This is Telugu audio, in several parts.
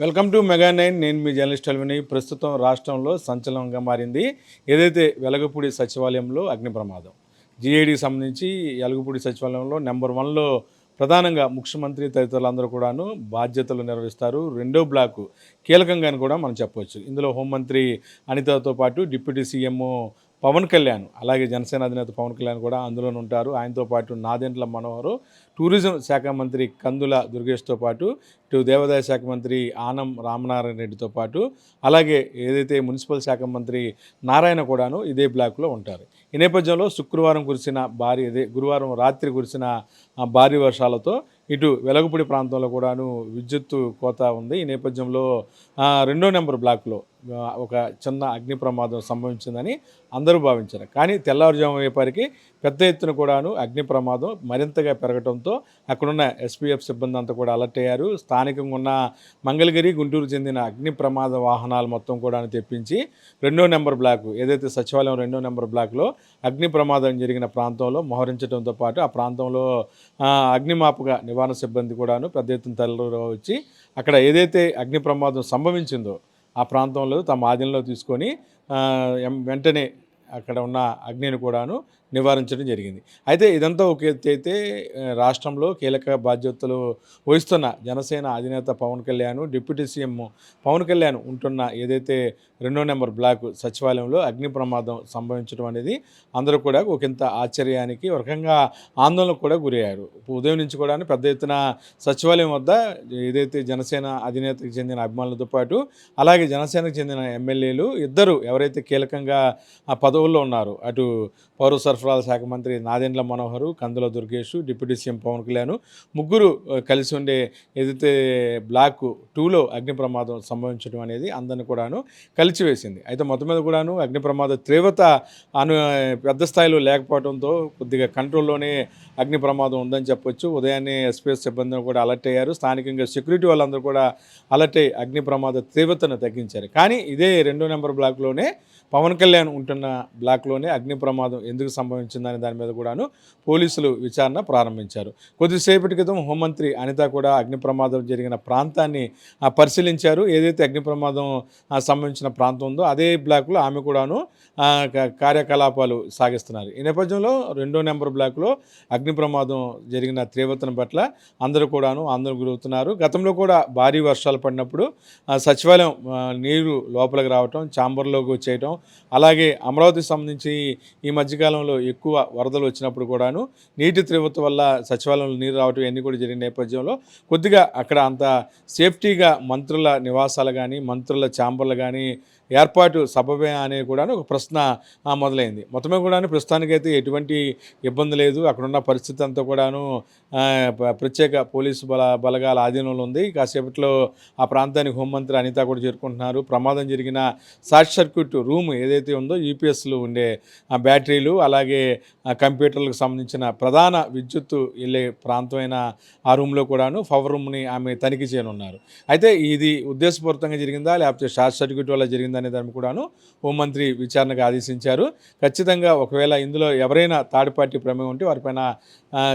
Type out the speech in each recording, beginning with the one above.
Welcome to mega nine. నేను మీ జర్నలిస్ట్ అల్విని. ప్రస్తుతం రాష్ట్రంలో సంచలనంగా మారింది. ఏదైతే వెలగపూడి సచివాలయంలో అగ్ని ప్రమాదం జిఐడికి సంబంధించి వెలగపూడి సచివాలయంలో నెంబర్ వన్లో ప్రధానంగా ముఖ్యమంత్రి తదితరులందరూ కూడాను బాధ్యతలు నిర్వహిస్తారు. రెండో బ్లాకు కీలకంగా అని కూడా మనం చెప్పవచ్చు. ఇందులో హోంమంత్రి అనితతో పాటు డిప్యూటీ సీఎం పవన్ కళ్యాణ్ అలాగే జనసేన అధినేత పవన్ కళ్యాణ్ కూడా అందులోనే ఉంటారు. ఆయనతో పాటు నాదెంట్ల మనోహర్ టూరిజం శాఖ మంత్రి కందుల దుర్గేష్తో పాటు ఇటు దేవాదాయ శాఖ మంత్రి ఆనం రామనారాయణ రెడ్డితో పాటు అలాగే ఏదైతే మున్సిపల్ శాఖ మంత్రి నారాయణ కూడాను ఇదే బ్లాక్లో ఉంటారు. ఈ నేపథ్యంలో శుక్రవారం కురిసిన భారీ అదే గురువారం రాత్రి కురిసిన భారీ వర్షాలతో ఇటు వెలగపూడి ప్రాంతంలో కూడాను విద్యుత్తు కోత ఉంది. ఈ నేపథ్యంలో రెండో నెంబర్ బ్లాక్లో ఒక చిన్న అగ్ని ప్రమాదం సంభవించిందని అందరూ భావించారు. కానీ తెల్లవారుజాము అయ్యేపరికి పెద్ద ఎత్తున కూడాను అగ్ని ప్రమాదం మరింతగా పెరగడంతో అక్కడున్న ఎస్పీఎఫ్ సిబ్బంది అంతా కూడా అలర్ట్ అయ్యారు. స్థానికంగా ఉన్న మంగళగిరి గుంటూరు చెందిన అగ్ని ప్రమాద వాహనాలు మొత్తం కూడా తెప్పించి రెండో నెంబర్ బ్లాక్ ఏదైతే సచివాలయం రెండో నెంబర్ బ్లాక్లో అగ్ని ప్రమాదం జరిగిన ప్రాంతంలో మోహరించడంతో పాటు ఆ ప్రాంతంలో అగ్నిమాపుగా అగ్నిమాపక నివారణ సిబ్బంది కూడాను పెద్ద ఎత్తున తరలి వచ్చి అక్కడ ఏదైతే అగ్ని ప్రమాదం సంభవించిందో ఆ ప్రాంతంలో తమ ఆధీనంలో తీసుకొని వెంటనే అక్కడ ఉన్న అగ్నిని కూడాను నివారించడం జరిగింది. అయితే ఇదంతా ఒక అయితే రాష్ట్రంలో కీలక బాధ్యతలు వహిస్తున్న జనసేన అధినేత పవన్ కళ్యాణ్ డిప్యూటీ సీఎం పవన్ కళ్యాణ్ ఉంటున్న ఏదైతే రెండో నెంబర్ బ్లాక్ సచివాలయంలో అగ్ని ప్రమాదం సంభవించడం అనేది అందరూ కూడా ఒకంత ఆశ్చర్యానికి ఒక రకంగా ఆందోళనకు కూడా గురయ్యారు. ఉదయం నుంచి కూడా పెద్ద ఎత్తున సచివాలయం వద్ద ఏదైతే జనసేన అధినేతకు చెందిన అభిమానులతో పాటు అలాగే జనసేనకు చెందిన ఎమ్మెల్యేలు ఇద్దరు ఎవరైతే కీలకంగా ఆ పదవుల్లో ఉన్నారు. అటు పౌర సరఫరాల శాఖ మంత్రి నాదెండ్ల మనోహరు కందుల దుర్గేష్ డిప్యూటీ సీఎం పవన్ కళ్యాణ్ ముగ్గురు కలిసి ఉండే ఏదైతే బ్లాక్ టూలో అగ్ని ప్రమాదం సంభవించడం అనేది అందరిని కూడాను కలిసివేసింది. అయితే మొత్తం మీద కూడాను అగ్ని ప్రమాద తీవ్రత అను పెద్ద స్థాయిలో లేకపోవడంతో కొద్దిగా కంట్రోల్లోనే అగ్ని ప్రమాదం ఉందని చెప్పొచ్చు. ఉదయాన్నే ఎస్పీఎస్ సిబ్బంది కూడా అలర్ట్ అయ్యారు. స్థానికంగా సెక్యూరిటీ వాళ్ళందరూ కూడా అలర్ట్ అయ్యి అగ్ని ప్రమాద తీవ్రతను తగ్గించారు. కానీ ఇదే రెండో నెంబర్ బ్లాక్లోనే పవన్ కళ్యాణ్ ఉంటున్న బ్లాక్లోనే అగ్ని ప్రమాదం ఎందుకు సంభవించిందనే దాని మీద కూడాను పోలీసులు విచారణ ప్రారంభించారు. కొద్దిసేపటి క్రితం హోంమంత్రి అనిత కూడా అగ్ని ప్రమాదం జరిగిన ప్రాంతాన్ని పరిశీలించారు. ఏదైతే అగ్ని ప్రమాదం సంబంధించిన ప్రాంతం ఉందో అదే బ్లాక్లో ఆమె కూడాను క- కార్యకలాపాలు సాగిస్తున్నారు. ఈ నేపథ్యంలో రెండో నెంబర్ బ్లాక్లో అగ్ని ప్రమాదం జరిగిన తీవ్రతను పట్ల అందరూ కూడాను ఆందోళన గురవుతున్నారు. గతంలో కూడా భారీ వర్షాలు పడినప్పుడు సచివాలయం నీరు లోపలికి రావటం చాంబర్లోకి వచ్చేయటం అలాగే అమరావతి అమరావతికి సంబంధించి ఈ మధ్యకాలంలో ఎక్కువ వరదలు వచ్చినప్పుడు కూడాను నీటి తీవ్రత వల్ల సచివాలయంలో నీరు రావటం ఇవన్నీ కూడా జరిగిన నేపథ్యంలో కొద్దిగా అక్కడ అంత సేఫ్టీగా మంత్రుల నివాసాలు కానీ మంత్రుల ఛాంబర్లు కానీ ఏర్పాటు సబబే అనేది కూడా ఒక ప్రశ్న మొదలైంది. మొత్తమే కూడా ప్రస్తుతానికైతే ఎటువంటి ఇబ్బంది లేదు. అక్కడున్న పరిస్థితి అంతా కూడాను ప్రత్యేక పోలీసు బల బలగాల ఆధీనంలో ఉంది. కాసేపట్లో ఆ ప్రాంతానికి హోంమంత్రి అనిత కూడా చేరుకుంటున్నారు. ప్రమాదం జరిగిన షార్ట్ సర్క్యూట్ రూమ్ ఏదైతే ఉందో యూపీఎస్లో ఉండే బ్యాటరీలు అలాగే కంప్యూటర్లకు సంబంధించిన ప్రధాన విద్యుత్తు వెళ్ళే ప్రాంతమైన ఆ రూమ్లో కూడాను పవర్ రూమ్ని ఆమె తనిఖీ చేయనున్నారు. అయితే ఇది ఉద్దేశపూరితంగా జరిగిందా? లేకపోతే షార్ట్ సర్క్యూట్ వల్ల జరిగిందా? అనే దాన్ని కూడాను హోంమంత్రి విచారణకు ఆదేశించారు. ఖచ్చితంగా ఒకవేళ ఇందులో ఎవరైనా థర్డ్ పార్టీ ప్రమేయం ఉంటే వారిపైన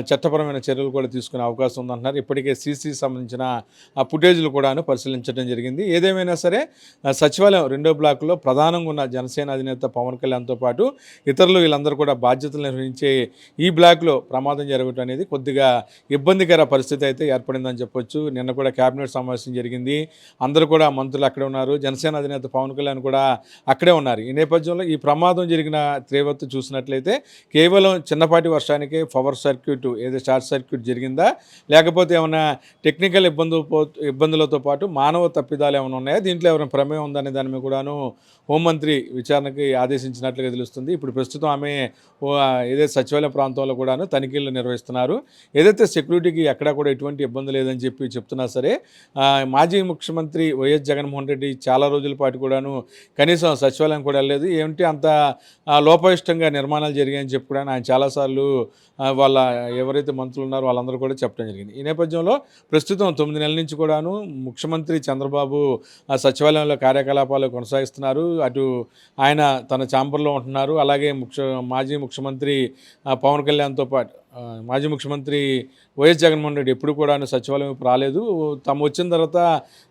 చట్టపరమైన చర్యలు కూడా తీసుకునే అవకాశం ఉందంటున్నారు. ఇప్పటికే సీసీ సంబంధించిన ఆ ఫుటేజ్లు కూడాను పరిశీలించడం జరిగింది. ఏదేమైనా సరే సచివాలయం రెండో బ్లాక్లో ప్రధానంగా ఉన్న జనసేన అధినేత పవన్ కళ్యాణ్తో పాటు ఇతరులు వీళ్ళందరూ కూడా బాధ్యతలు నిర్వహించే ఈ బ్లాక్లో ప్రమాదం జరగటం అనేది కొద్దిగా ఇబ్బందికర పరిస్థితి అయితే ఏర్పడిందని చెప్పొచ్చు. నిన్న కూడా కేబినెట్ సమావేశం జరిగింది. అందరూ కూడా మంత్రులు అక్కడ ఉన్నారు. జనసేన అధినేత పవన్ కళ్యాణ్ కూడా అక్కడే ఉన్నారు. ఈ నేపథ్యంలో ఈ ప్రమాదం జరిగిన తీవ్రత చూసినట్లయితే కేవలం చిన్నపాటి వర్షానికే పవర్ సర్క్యూట్ ఏదో షార్ట్ సర్క్యూట్ జరిగిందా? లేకపోతే ఏమైనా టెక్నికల్ ఇబ్బందులు ఇబ్బందులతో పాటు మానవ తప్పిదాలు ఏమైనా ఉన్నాయా? దీంట్లో ఎవరైనా ప్రమేయం ఉందనే దాని మీద కూడాను హోంమంత్రి విచారణకి ఆదేశించినట్లుగా తెలుస్తుంది. ఇప్పుడు ప్రస్తుతం ఆమె ఓ, ఏదైతే సచివాలయ ప్రాంతంలో కూడాను తనిఖీలు నిర్వహిస్తున్నారు. ఏదైతే సెక్యూరిటీకి ఎక్కడా కూడా ఎటువంటి ఇబ్బంది లేదని చెప్పి చెప్తున్నా సరే మాజీ ముఖ్యమంత్రి వైఎస్ జగన్మోహన్ రెడ్డి చాలా రోజుల పాటు కూడాను కనీసం సచివాలయం కూడా వెళ్ళలేదు. ఏమిటి అంత లోపయిష్టంగా నిర్మాణాలు జరిగాయని చెప్పి కూడా ఆయన చాలాసార్లు వాళ్ళ ఎవరైతే మంత్రులు ఉన్నారో వాళ్ళందరూ కూడా చెప్పడం జరిగింది. ఈ నేపథ్యంలో ప్రస్తుతం తొమ్మిది నెలల నుంచి కూడాను ముఖ్యమంత్రి చంద్రబాబు ఆ, సచివాలయంలో కార్యకలాపాలు కొనసాగిస్తున్నారు. అటు ఆయన తన ఛాంబర్లో ఉంటున్నారు. అలాగే ముఖ్య మాజీ ముఖ్యమంత్రి పవన్ కళ్యాణ్తో పాటు మాజీ ముఖ్యమంత్రి వైఎస్ జగన్మోహన్ రెడ్డి ఎప్పుడు కూడా సచివాలయం రాలేదు. తాము వచ్చిన తర్వాత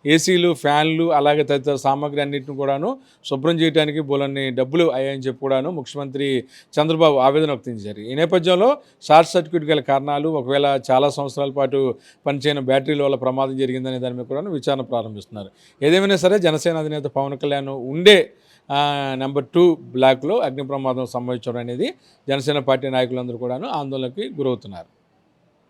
ఏసీలు ఫ్యాన్లు అలాగే తదితర సామాగ్రి అన్నింటిని కూడాను శుభ్రం చేయడానికి బోలన్ని డబ్బులు అయ్యాయని చెప్పి కూడాను ముఖ్యమంత్రి చంద్రబాబు ఆవేదన వ్యక్తం చేశారు. ఈ నేపథ్యంలో షార్ట్ సర్క్యూట్ గల కారణాలు ఒకవేళ చాలా సంవత్సరాల పాటు పనిచేయని బ్యాటరీల వల్ల ప్రమాదం జరిగిందనే దాని మీద కూడా విచారణ ప్రారంభిస్తున్నారు. ఏదేమైనా సరే జనసేన అధినేత పవన్ కళ్యాణ్ ఉండే నెంబర్ టూ బ్లాక్లో అగ్ని ప్రమాదం సంభవించడం అనేది జనసేన పార్టీ నాయకులందరూ కూడాను ఆందోళనకి గురవుతున్నారు.